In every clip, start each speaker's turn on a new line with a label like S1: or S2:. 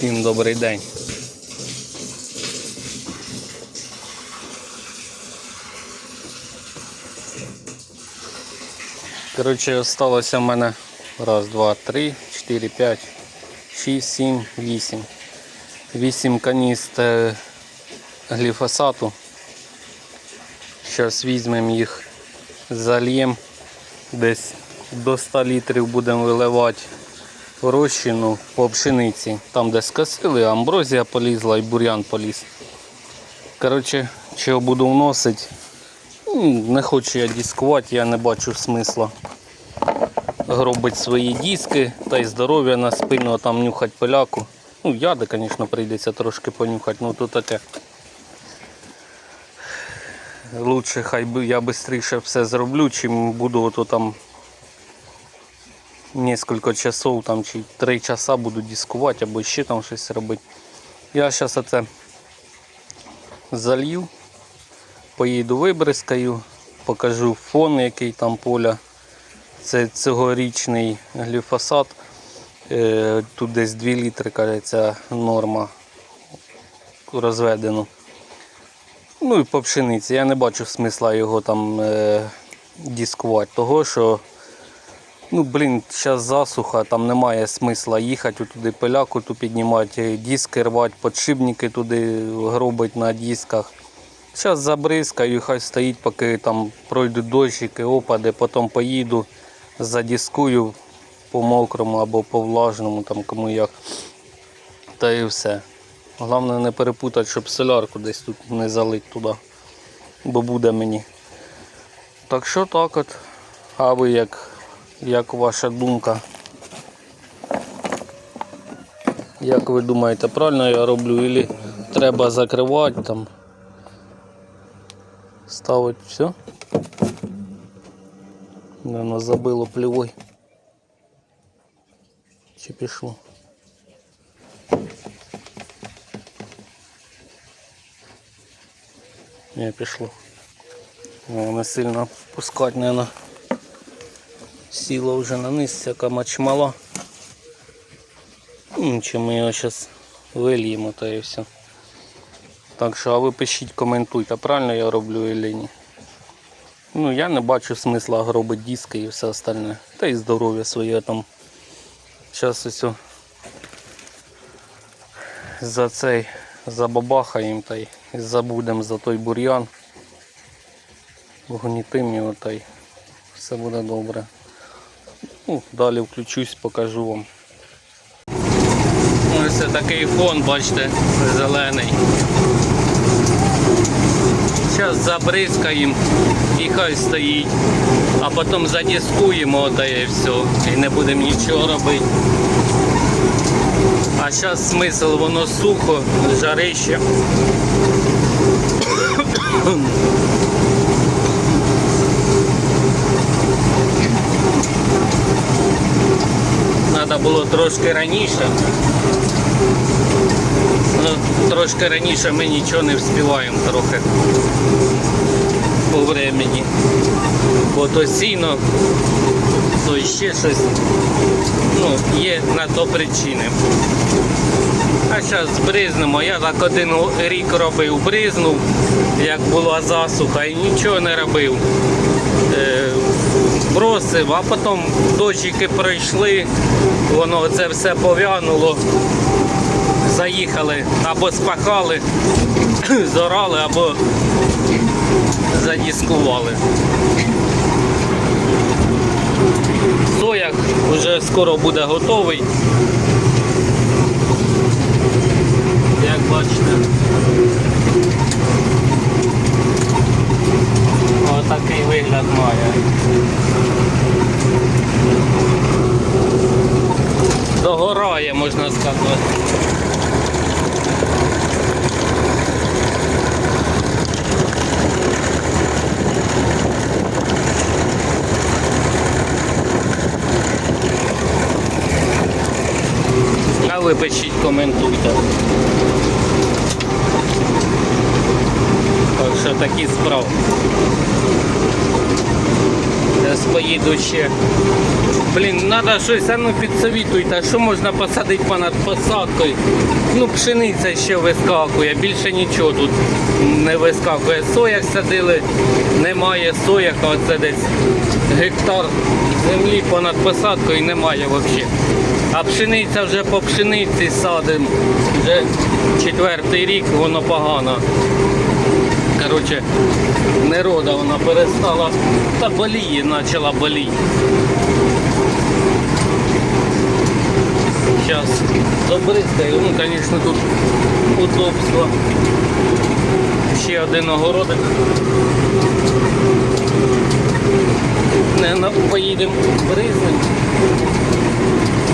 S1: Всім добрий день. Коротше, осталося в мене раз, два, три, чотири, п'ять, шість, сім, вісім. Вісім каністр гліфосату. Зараз візьмемо їх, зальємо. Десь до 100 літрів будемо виливати розчину по пшениці. Там, де скосили, амброзія полізла і бур'ян поліз. Коротше, чого буду вносити. Ну, Не хочу я дискувати, я не бачу смисла гробити свої диски та й здоров'я на спину, а там нюхати поляку. Ну, яди, звісно, прийдеться трошки понюхати, ну то таке. Лучше хай би я швидше все зроблю, чим буду ото там несколько часов там, чи 3 часа буду дискувати або ще там щось робити. Я зараз оце залью, поїду вибризкаю, покажу фон, який там поля. Це цьогорічний гліфосат. Е, Тут десь 2 літри, кажеться, норма розведено. Ну і по пшениці. Я не бачу смисла його там е, дискувати. Того, що ну, блін, зараз засуха, там немає смисла їхати туди пиляку ту піднімати, диски рвати, подшипники туди гробити на дисках. Зараз забризкаю, хай стоїть, поки там пройдуть дощики, опади, потім поїду, задіскую по мокрому або по влажному, там кому як. Та і все. Головне не перепутати, щоб солярку десь тут не залить туди. Бо буде мені. Так що так от. А ви як, як ваша думка? Як ви думаєте, правильно я роблю? Или треба закривати там? Ставить все? Наверно, забило плівой. Чи пішло? Не пішло. Не сильно пускати, наверное. Сіла вже на низ, всяка мачмала. Ну, Нічого, ми його зараз вильємо та і все. Так що, а ви пишіть, коментуйте, правильно я роблю чи ні. Ну, я не бачу смисла гробити диски і все остальне. Та і здоров'я своє там. Зараз ось за цей забабахаємо та й забудемо за той бур'ян. Вгнітимо його та й все буде добре. Ну, далі включусь, покажу вам. Ось такий фон, бачите, зелений. Зараз забризкаємо і хай стоїть, а потім задіскуємо та і все. І не будемо нічого робити. А зараз смисл воно сухо, жарище. Треба було трошки раніше. Ну, трошки раніше ми нічого не вспіваємо трохи по времени. Бо то сіно, то ще щось. Ну, є на то причини. А зараз збризнемо. Я так один рік робив, бризнув, як була засуха, і нічого не робив. Е, бросив, а потім дощики пройшли, воно це все пов'януло. Заїхали або спахали, зорали, або задіскували. Сояк вже скоро буде готовий. Як бачите. А ви пишіть, коментуйте. Так що такі справи. Поїду ще. Блін, треба щось, а ну підсовітуйте, що можна посадити понад посадкою. Ну, пшениця ще вискакує, більше нічого тут не вискакує. Сояк садили, немає сояка, оце десь гектар землі понад посадкою немає взагалі. А пшениця вже по пшениці садимо. Вже четвертий рік, воно погано. Коротше, нерода вона перестала. Та боліє, почала боліти. Зараз добристаю. Ну, звісно, тут удобство. Ще один огородик. Не, поїдемо бризнем.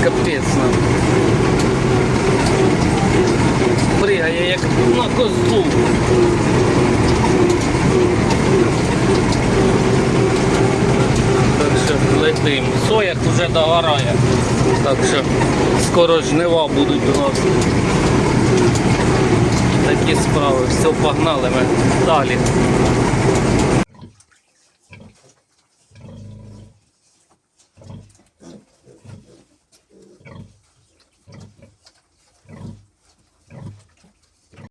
S1: Капець нам. Пригає як на козлу. Так що летим. Сояк вже догорає. Так що скоро жнива будуть у нас. Такі справи. Все, погнали ми далі.